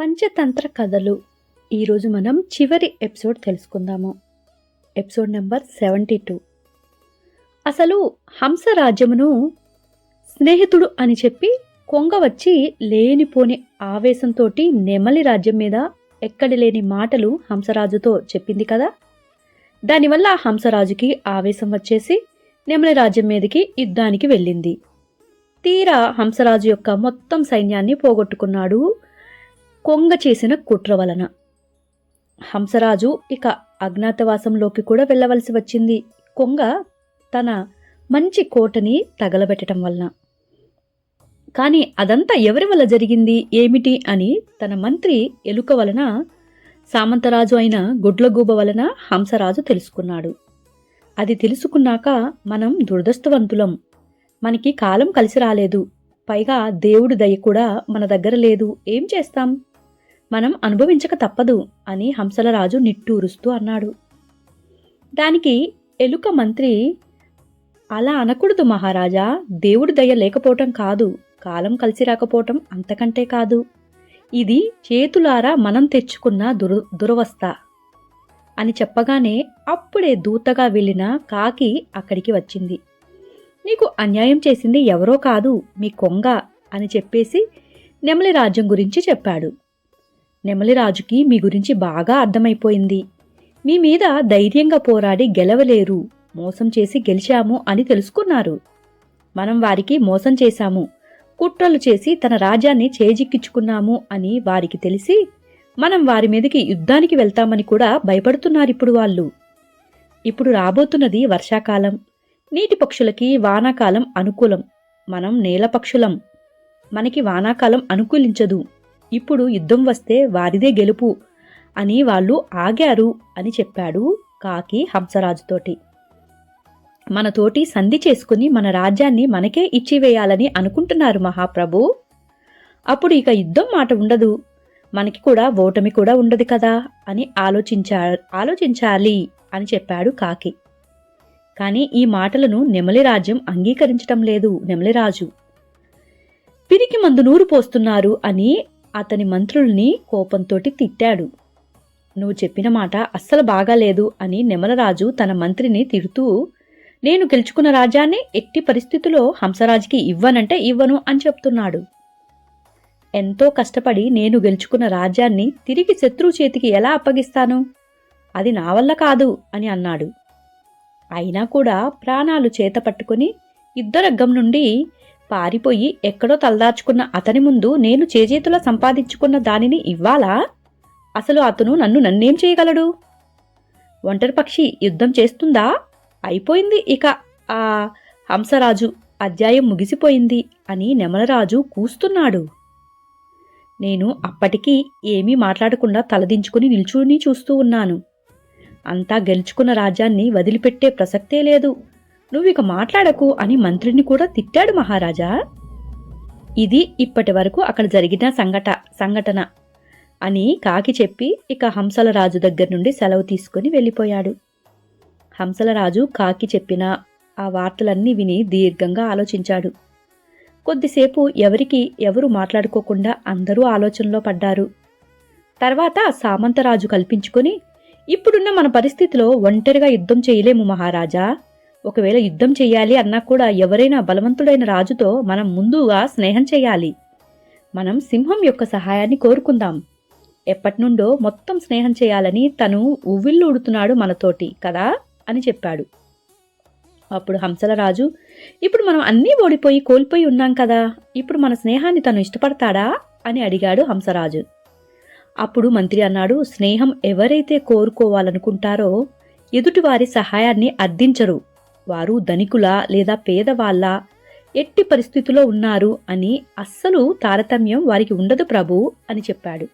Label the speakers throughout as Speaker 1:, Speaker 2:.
Speaker 1: పంచతంత్ర కథలు. ఈరోజు మనం చివరి ఎపిసోడ్ తెలుసుకుందాము. Episode number seventy two. అసలు హంస రాజ్యమును స్నేహితుడు అని చెప్పి కొంగ వచ్చి లేనిపోని ఆవేశంతో నెమలి రాజ్యం మీద ఎక్కడి లేని మాటలు హంసరాజుతో చెప్పింది కదా? దానివల్ల హంసరాజుకి ఆవేశం వచ్చేసి నెమలి రాజ్యం మీదకి యుద్ధానికి వెళ్ళింది. తీరా హంసరాజు యొక్క మొత్తం సైన్యాన్ని పోగొట్టుకున్నాడు కొంగ చేసిన కుట్ర వలన. హంసరాజు ఇక అజ్ఞాతవాసంలోకి కూడా వెళ్ళవలసి వచ్చింది. కొంగ తన మంచి కోటని తగలబెట్టడం వలన. కానీ అదంతా ఎవరి వల్ల జరిగింది ఏమిటి అని తన మంత్రి ఎలుక వలన సామంతరాజు అయిన గుడ్లగూబ వలన హంసరాజు తెలుసుకున్నాడు. అది తెలుసుకున్నాక మనం దురదృష్టవంతులం. మనకి కాలం కలిసి రాలేదు. పైగా దేవుడి దయ కూడా మన దగ్గర లేదు. ఏం చేస్తాం? మనం అనుభవించక తప్పదు అని హంసలరాజు నిట్టూరుస్తూ అన్నాడు. దానికి ఎలుక మంత్రి అలా అనకూడదు మహారాజా దేవుడి దయ లేకపోవటం కాదు కాలం కలిసి రాకపోవటం అంతకంటే కాదు. ఇది చేతులారా మనం తెచ్చుకున్న దుర దురవస్థ అని చెప్పగానే అప్పుడే దూతగా వెళ్ళిన కాకి అక్కడికి వచ్చింది. నీకు అన్యాయం చేసింది ఎవరో కాదు మీ కొంగ అని చెప్పేసి నెమలి రాజ్యం గురించి చెప్పాడు. నెమలి రాజుకి మీ గురించి బాగా అర్థమైపోయింది. మీ మీద ధైర్యంగా పోరాడి గెలవలేరు. మోసం చేసి గెలిచాము అని తెలుసుకున్నారు. మనం వారికి మోసం చేశాము. కుట్రలు చేసి తన రాజ్యాన్ని చేజిక్కించుకున్నాము అని వారికి తెలిసి మనం వారి మీదకి యుద్ధానికి వెళ్తామని కూడా భయపడుతున్నారిప్పుడు వాళ్ళు. ఇప్పుడు రాబోతున్నది వర్షాకాలం. నీటి పక్షులకి వానాకాలం అనుకూలం. మనం నేల పక్షులం. మనకి వానాకాలం అనుకూలించదు. ఇప్పుడు యుద్ధం వస్తే వారిదే గెలుపు అని వాళ్ళు ఆగారు అని చెప్పాడు కాకి హంసరాజుతోటి. మనతోటి సంధి చేసుకుని మన రాజ్యాన్ని మనకే ఇచ్చివేయాలని అనుకుంటున్నారు మహాప్రభు. అప్పుడు ఇక యుద్ధం మాట ఉండదు. మనకి కూడా ఓటమి కూడా ఉండదు కదా అని ఆలోచించా ఆలోచించాలి అని చెప్పాడు కాకి. కానీ ఈ మాటలను నెమలి రాజ్యం అంగీకరించటం లేదు నెమలిరాజు పిరికి మందు నూరు పోస్తున్నారు అని అతని మంత్రుల్ని కోపంతోటి తిట్టాడు. నువ్వు చెప్పిన మాట అస్సలు బాగాలేదు అని నెమలరాజు తన మంత్రిని తిడుతూ నేను గెలుచుకున్న రాజ్యాన్ని ఎట్టి పరిస్థితుల్లో హంసరాజుకి ఇవ్వనంటే ఇవ్వను అని చెప్తున్నాడు. ఎంతో కష్టపడి నేను గెలుచుకున్న రాజ్యాన్ని తిరిగి శత్రువు చేతికి ఎలా అప్పగిస్తాను? అది నా వల్ల కాదు అని అన్నాడు. అయినా కూడా ప్రాణాలు చేత పట్టుకుని యుద్ధరగ్గం నుండి పారిపోయి ఎక్కడో తలదాచుకున్న అతని ముందు నేను చేజేతులా సంపాదించుకున్న దానిని ఇవ్వాలా? అసలు అతను నన్ను నన్నేం చేయగలడు? ఒంటరి పక్షి యుద్ధం చేస్తుందా? అయిపోయింది ఇక. ఆ హంసరాజు అధ్యాయం ముగిసిపోయింది అని నెమలరాజు కూస్తున్నాడు. నేను అప్పటికీ ఏమీ మాట్లాడకుండా తలదించుకుని నిల్చుని చూస్తూ ఉన్నాను. అంతా గెలుచుకున్న రాజ్యాన్ని వదిలిపెట్టే ప్రసక్తే లేదు. నువ్విక మాట్లాడకు అని మంత్రిని కూడా తిట్టాడు మహారాజా. ఇది ఇప్పటి వరకు అక్కడ జరిగిన సంఘట సంఘటన అని కాకి చెప్పి ఇక హంసల రాజు దగ్గర నుండి సెలవు తీసుకుని వెళ్ళిపోయాడు. హంసలరాజు కాకి చెప్పిన ఆ వార్తలన్నీ విని దీర్ఘంగా ఆలోచించాడు. కొద్దిసేపు ఎవరికి ఎవరు మాట్లాడుకోకుండా అందరూ ఆలోచనలో పడ్డారు. తర్వాత సామంతరాజు కల్పించుకొని ఇప్పుడున్న మన పరిస్థితిలో ఒంటరిగా యుద్ధం చేయలేము మహారాజా. ఒకవేళ యుద్ధం చెయ్యాలి అన్నా కూడా ఎవరైనా బలవంతుడైన రాజుతో మనం ముందుగా స్నేహం చేయాలి. మనం సింహం యొక్క సహాయాన్ని కోరుకుందాం. ఎప్పటినుండో మొత్తం స్నేహం చేయాలని తను ఉవ్విల్లుడుతున్నాడు మనతోటి కదా? అని చెప్పాడు. అప్పుడు హంసల రాజు ఇప్పుడు మనం అన్నీ ఓడిపోయి కోల్పోయి ఉన్నాం కదా ఇప్పుడు మన స్నేహాన్ని తను ఇష్టపడతాడా? అని అడిగాడు హంసరాజు. అప్పుడు మంత్రి అన్నాడు స్నేహం ఎవరైతే కోరుకోవాలనుకుంటారో ఎదుటివారి సహాయాన్ని అర్థించరు. వారు ధనికుల లేదా పేదవాళ్ళ? ఎట్టి పరిస్థితిలో ఉన్నారు అని అస్సలు తారతమ్యం వారికి ఉండదు ప్రభు అని చెప్పాడు.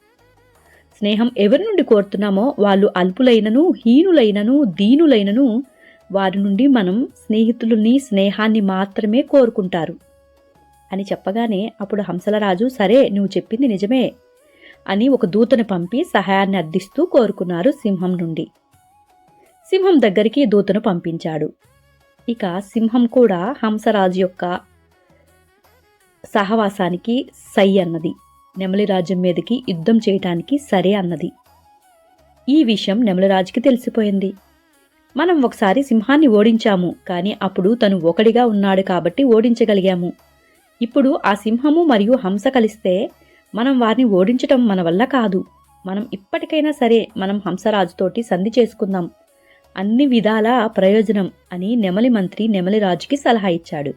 Speaker 1: స్నేహం ఎవరి నుండి కోరుతున్నామో వాళ్ళు అల్పులైనను హీనులైనను దీనులైనను వారి నుండి మనం స్నేహితులని స్నేహాన్ని మాత్రమే కోరుకుంటారు. అని చెప్పగానే అప్పుడు హంసలరాజు సరే నువ్వు చెప్పింది నిజమే అని ఒక దూతను పంపి సహాయాన్ని అర్థిస్తూ కోరుకున్నారు సింహం నుండి. సింహం దగ్గరికి దూతను పంపించాడు. ఇక సింహం కూడా హంసరాజు యొక్క సహవాసానికి సై అన్నది. నెమలి రాజ్యం మీదకి యుద్ధం చేయటానికి సరే అన్నది. ఈ విషయం నెమలిరాజుకి తెలిసిపోయింది. మనం ఒకసారి సింహాన్ని ఓడించాము కానీ అప్పుడు తను ఒకడిగా ఉన్నాడు కాబట్టి ఓడించగలిగాము. ఇప్పుడు ఆ సింహము మరియు హంస కలిస్తే మనం వారిని ఓడించటం మన వల్ల కాదు. మనం ఇప్పటికైనా సరే మనం హంసరాజుతోటి సంధి చేసుకుందాం. అన్ని విధాల ప్రయోజనం అని నెమలి మంత్రి నెమలిరాజుకి సలహా ఇచ్చాడు.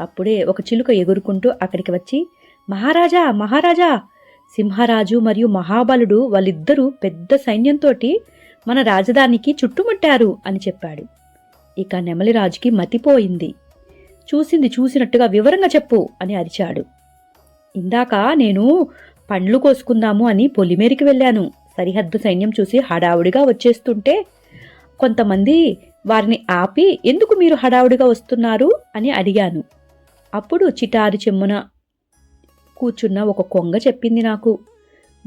Speaker 1: అప్పుడే ఒక చిలుక ఎగురుకుంటూ అక్కడికి వచ్చి మహారాజా మహారాజా! సింహరాజు మరియు మహాబలుడు వాళ్ళిద్దరూ పెద్ద సైన్యంతోటి మన రాజధానికి చుట్టుముట్టారు అని చెప్పాడు. ఇక నెమలి రాజుకి మతిపోయింది చూసింది చూసినట్టుగా వివరంగా చెప్పు అని అరిచాడు. ఇందాక నేను పండ్లు కోసుకుందాము అని పొలిమేరికి వెళ్ళాను. సరిహద్దు సైన్యం చూసి హడావుడిగా వచ్చేస్తుంటే కొంతమంది వారిని ఆపి ఎందుకు మీరు హడావుడిగా వస్తున్నారు? అని అడిగాను. అప్పుడు చిటారు చెమ్మున కూర్చున్న ఒక కొంగ చెప్పింది నాకు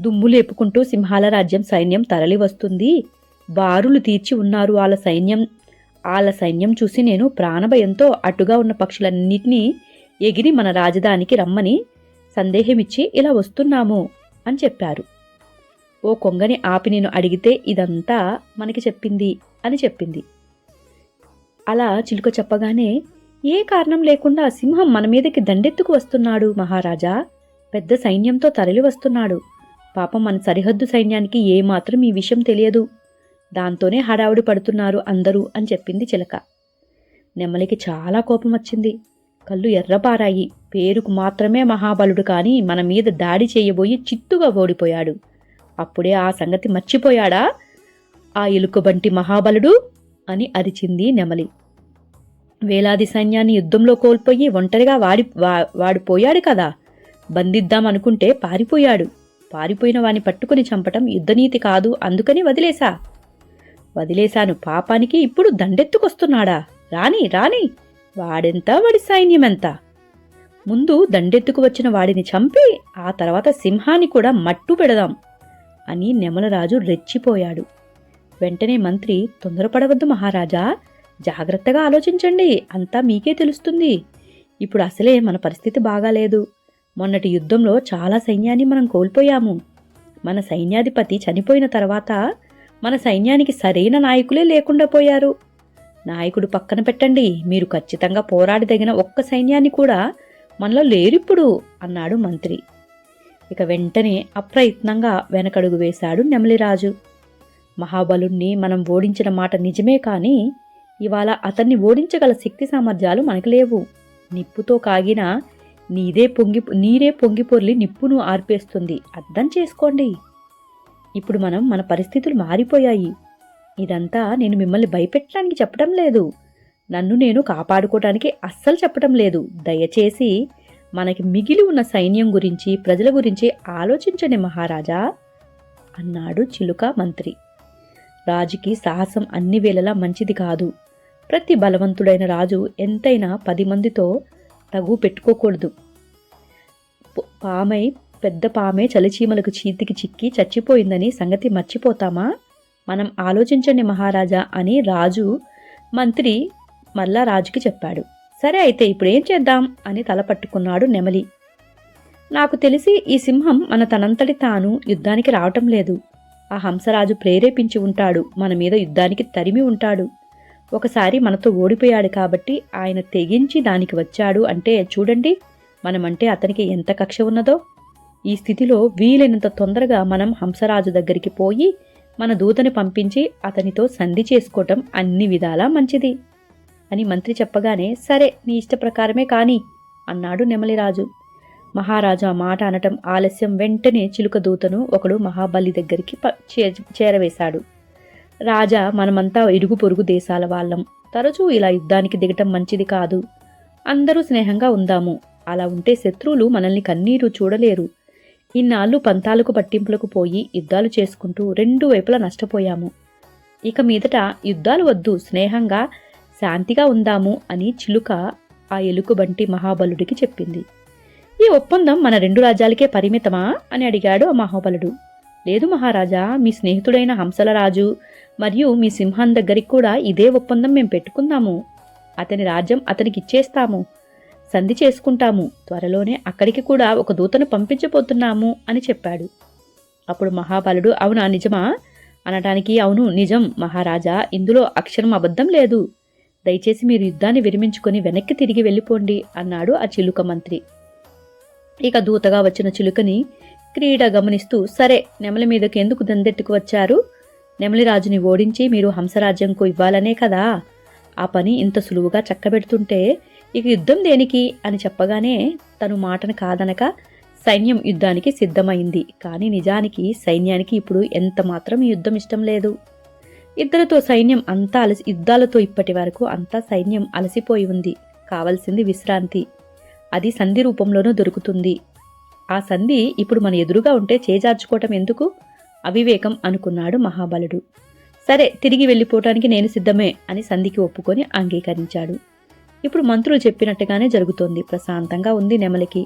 Speaker 1: దుమ్ము లేపుకుంటూ సింహాల రాజ్యం సైన్యం తరలి వస్తుంది. బారులు తీర్చి ఉన్నారు. వాళ్ళ సైన్యం వాళ్ళ సైన్యం చూసి నేను ప్రాణభయంతో అటుగా ఉన్న పక్షులన్నిటినీ ఎగిరి మన రాజధానికి రమ్మని సందేహమిచ్చి ఇలా వస్తున్నాము అని చెప్పారు. ఓ కొంగని ఆపి నేను అడిగితే ఇదంతా మనకి చెప్పింది. అని చెప్పింది. అలా చిలుక చెప్పగానే ఏ కారణం లేకుండా సింహం మన మీదకి దండెత్తుకు వస్తున్నాడు మహారాజా. పెద్ద సైన్యంతో తరలి వస్తున్నాడు. పాపం మన సరిహద్దు సైన్యానికి ఏమాత్రం ఈ విషయం తెలియదు. దాంతోనే హడావుడి పడుతున్నారు అందరూ అని చెప్పింది చిలక. నెమ్మలికి చాలా కోపం వచ్చింది. కళ్ళు ఎర్రపారాయి పేరుకు మాత్రమే మహాబలుడు కానీ మన మీద దాడి చేయబోయి చిత్తుగా ఓడిపోయాడు. అప్పుడే ఆ సంగతి మర్చిపోయాడా? ఆ ఎలుకబంటి మహాబలుడు అని అరిచింది నెమలి. వేలాది సైన్యాన్ని యుద్ధంలో కోల్పోయి ఒంటరిగా వాడి వా- వాడు పోయాడు కదా. బంధిద్దాం అనుకుంటే పారిపోయాడు. పారిపోయిన వాని పట్టుకుని చంపటం యుద్ధనీతి కాదు అందుకని వదిలేశా. వదిలేశాను పాపానికి ఇప్పుడు దండెత్తుకొస్తున్నాడా? రాని రాని వాడెంత వాడి సైన్యమెంత? ముందు దండెత్తుకు వచ్చిన వాడిని చంపి ఆ తర్వాత సింహాన్ని కూడా మట్టు పెడదాం అని నెమలరాజు రెచ్చిపోయాడు. వెంటనే మంత్రి తొందరపడవద్దు మహారాజా. జాగ్రత్తగా ఆలోచించండి. అంతా మీకే తెలుస్తుంది. ఇప్పుడు అసలే మన పరిస్థితి బాగాలేదు. మొన్నటి యుద్ధంలో చాలా సైన్యాన్ని మనం కోల్పోయాము. మన సైన్యాధిపతి చనిపోయిన తర్వాత మన సైన్యానికి సరైన నాయకులే లేకుండా పోయారు. నాయకుడు పక్కన పెట్టండి. మీరు ఖచ్చితంగా పోరాడదగిన ఒక్క సైన్యాన్ని కూడా మనలో లేరిప్పుడు అన్నాడు మంత్రి. ఇక వెంటనే అప్రయత్నంగా వెనకడుగు వేశాడు నెమలిరాజు. మహాబలుణ్ణి మనం ఓడించిన మాట నిజమే కానీ ఇవాళ అతన్ని ఓడించగల శక్తి సామర్థ్యాలు మనకు లేవు. నిప్పుతో కాగిన నీదే పొంగి నీరే పొంగిపొర్లి నిప్పును ఆర్పేస్తుంది. అర్థం చేసుకోండి. ఇప్పుడు మనం మన పరిస్థితులు మారిపోయాయి. ఇదంతా నేను మిమ్మల్ని భయపెట్టడానికి చెప్పడం లేదు. నన్ను నేను కాపాడుకోవడానికి అస్సలు చెప్పడం లేదు. దయచేసి మనకి మిగిలి ఉన్న సైన్యం గురించి ప్రజల గురించి ఆలోచించండి మహారాజా అన్నాడు చిలుక మంత్రి. రాజుకి సాహసం అన్ని వేళలా మంచిది కాదు. ప్రతి బలవంతుడైన రాజు ఎంతైనా పది మందితో తగు పెట్టుకోకూడదు. పామై పెద్ద పామే చలిచీమలకు చీతికి చిక్కి చచ్చిపోయిందని సంగతి మర్చిపోతామా? మనం ఆలోచించండి మహారాజా అని రాజు మంత్రి మళ్ళా రాజుకి చెప్పాడు. సరే అయితే ఇప్పుడు ఏం చేద్దాం? అని తల పట్టుకున్నాడు నెమలి. నాకు తెలిసి ఈ సింహం మన తనంతటి తాను యుద్ధానికి రావటం లేదు. ఆ హంసరాజు ప్రేరేపించి ఉంటాడు. మన మీద యుద్ధానికి తరిమి ఉంటాడు. ఒకసారి మనతో ఓడిపోయాడు కాబట్టి ఆయన తెగించి దానికి వచ్చాడు అంటే చూడండి మనమంటే అతనికి ఎంత కక్ష ఉన్నదో. ఈ స్థితిలో వీలైనంత తొందరగా మనం హంసరాజు దగ్గరికి పోయి మన దూతని పంపించి అతనితో సంధి చేసుకోవటం అన్ని విధాలా మంచిది. అని మంత్రి చెప్పగానే సరే నీ ఇష్ట ప్రకారమే కాని అన్నాడు నెమలిరాజు. మహారాజు ఆ మాట అనటం ఆలస్యం. వెంటనే చిలుక దూతను ఒకడు మహాబలి దగ్గరికి ప- చే- చేరవేశాడు. రాజా మనమంతా ఇరుగు పొరుగు దేశాల వాళ్ళం. తరచూ ఇలా యుద్ధానికి దిగటం మంచిది కాదు. అందరూ స్నేహంగా ఉందాము. అలా ఉంటే శత్రువులు మనల్ని కన్నీరు చూడలేరు. ఇన్నాళ్ళు పంతాలకు పట్టింపులకు పోయి యుద్ధాలు చేసుకుంటూ రెండు వైపులా నష్టపోయాము. ఇక మీదట యుద్ధాలు వద్దు స్నేహంగా శాంతిగా ఉందాము అని చిలుక ఆ ఎలుకబంటి మహాబలుడికి చెప్పింది. ఈ ఒప్పందం మన రెండు రాజ్యాలకే పరిమితమా? అని అడిగాడు ఆ మహాబలుడు. లేదు మహారాజా మీ స్నేహితుడైన హంసల రాజు మరియు మీ సింహం దగ్గరికి కూడా ఇదే ఒప్పందం మేము పెట్టుకుందాము. అతని రాజ్యం అతనికి ఇచ్చేస్తాము. సంధి చేసుకుంటాము. త్వరలోనే అక్కడికి కూడా ఒక దూతను పంపించబోతున్నాము అని చెప్పాడు. అప్పుడు మహాబలుడు అవునా నిజమా? అనటానికి అవును నిజం మహారాజా ఇందులో అక్షరం అబద్ధం లేదు. దయచేసి మీరు యుద్ధాన్ని విరమించుకొని వెనక్కి తిరిగి వెళ్ళిపోండి అన్నాడు ఆ చిలుక మంత్రి. ఇక దూతగా వచ్చిన చిలుకని క్రీడ గమనిస్తూ సరే నెమలి మీదకి ఎందుకు దందెట్టుకు వచ్చారు? నెమలి రాజుని ఓడించి మీరు హంసరాజ్యంకు ఇవ్వాలనే కదా? ఆ పని ఇంత సులువుగా చక్కబెడుతుంటే ఇక యుద్ధం దేనికి అని చెప్పగానే తను మాటను కాదనక సైన్యం యుద్ధానికి సిద్ధమైంది. కానీ నిజానికి సైన్యానికి ఇప్పుడు ఎంత మాత్రం యుద్ధం ఇష్టం లేదు. ఇద్దరితో సైన్యం అంతా అలసి యుద్ధాలతో ఇప్పటి వరకు అంతా సైన్యం అలసిపోయి ఉంది. కావలసింది విశ్రాంతి. అది సంధి రూపంలోనూ దొరుకుతుంది. ఆ సంధి ఇప్పుడు మన ఎదురుగా ఉంటే చేజార్చుకోవటం ఎందుకు? అవివేకం అనుకున్నాడు మహాబలుడు. సరే తిరిగి వెళ్ళిపోవటానికి నేను సిద్ధమే అని సంధికి ఒప్పుకొని అంగీకరించాడు. ఇప్పుడు మంత్రులు చెప్పినట్టుగానే జరుగుతోంది. ప్రశాంతంగా ఉంది నెమలికి.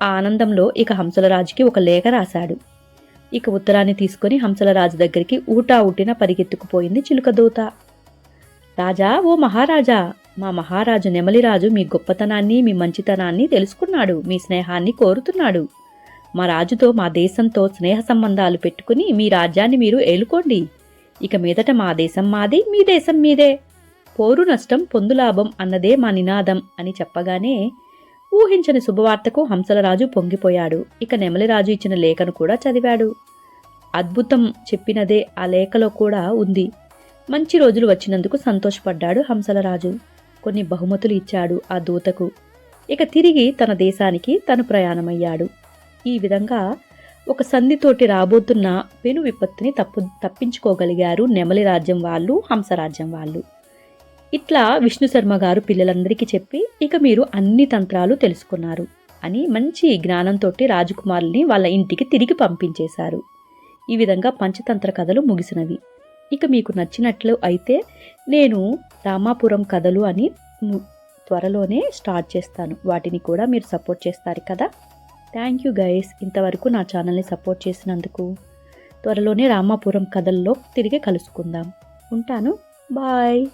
Speaker 1: ఆ ఆనందంలో ఇక హంసలరాజుకి ఒక లేఖ రాశాడు. ఇక ఉత్తరాన్ని తీసుకొని హంసలరాజు దగ్గరికి ఊటా ఊటిన పరిగెత్తుకుపోయింది చిలుకదూత రాజా ఓ మహారాజా! మా మహారాజు నెమలిరాజు మీ గొప్పతనాన్ని మీ మంచితనాన్ని తెలుసుకున్నాడు మీ స్నేహాన్ని కోరుతున్నాడు. మా రాజుతో మా దేశంతో స్నేహ సంబంధాలు పెట్టుకుని మీ రాజ్యాన్ని మీరు ఏలుకోండి. ఇక మీదట మా దేశం మాది మీ దేశం మీదే. పోరు నష్టం పొందులాభం అన్నదే మా నినాదం అని చెప్పగానే ఊహించని శుభవార్తకు హంసలరాజు పొంగిపోయాడు. ఇక నెమలిరాజు ఇచ్చిన లేఖను కూడా చదివాడు. అద్భుతం చెప్పినదే ఆ లేఖలో కూడా ఉంది. మంచి రోజులు వచ్చినందుకు సంతోషపడ్డాడు హంసలరాజు. కొన్ని బహుమతులు ఇచ్చాడు ఆ దూతకు. ఇక తిరిగి తన దేశానికి తను ప్రయాణమయ్యాడు. ఈ విధంగా ఒక సంధితోటి రాబోతున్న పెను విపత్తుని తప్పు తప్పించుకోగలిగారు నెమలి రాజ్యం వాళ్ళు హంసరాజ్యం వాళ్ళు. ఇట్లా విష్ణు శర్మ గారు పిల్లలందరికీ చెప్పి ఇక మీరు అన్ని తంత్రాలు తెలుసుకున్నారు అని మంచి జ్ఞానంతో రాజకుమారుల్ని వాళ్ళ ఇంటికి తిరిగి పంపించేశారు. ఈ విధంగా పంచతంత్ర కథలు ముగిసినవి. ఇక మీకు నచ్చినట్లు అయితే నేను రామాపురం కథలు అని త్వరలోనే స్టార్ట్ చేస్తాను. వాటిని కూడా మీరు సపోర్ట్ చేస్తారు కదా. థ్యాంక్ యూ గైస్ ఇంతవరకు నా ఛానల్ని సపోర్ట్ చేసినందుకు త్వరలోనే రామాపురం కథల్లో తిరిగి కలుసుకుందాం. ఉంటాను. బాయ్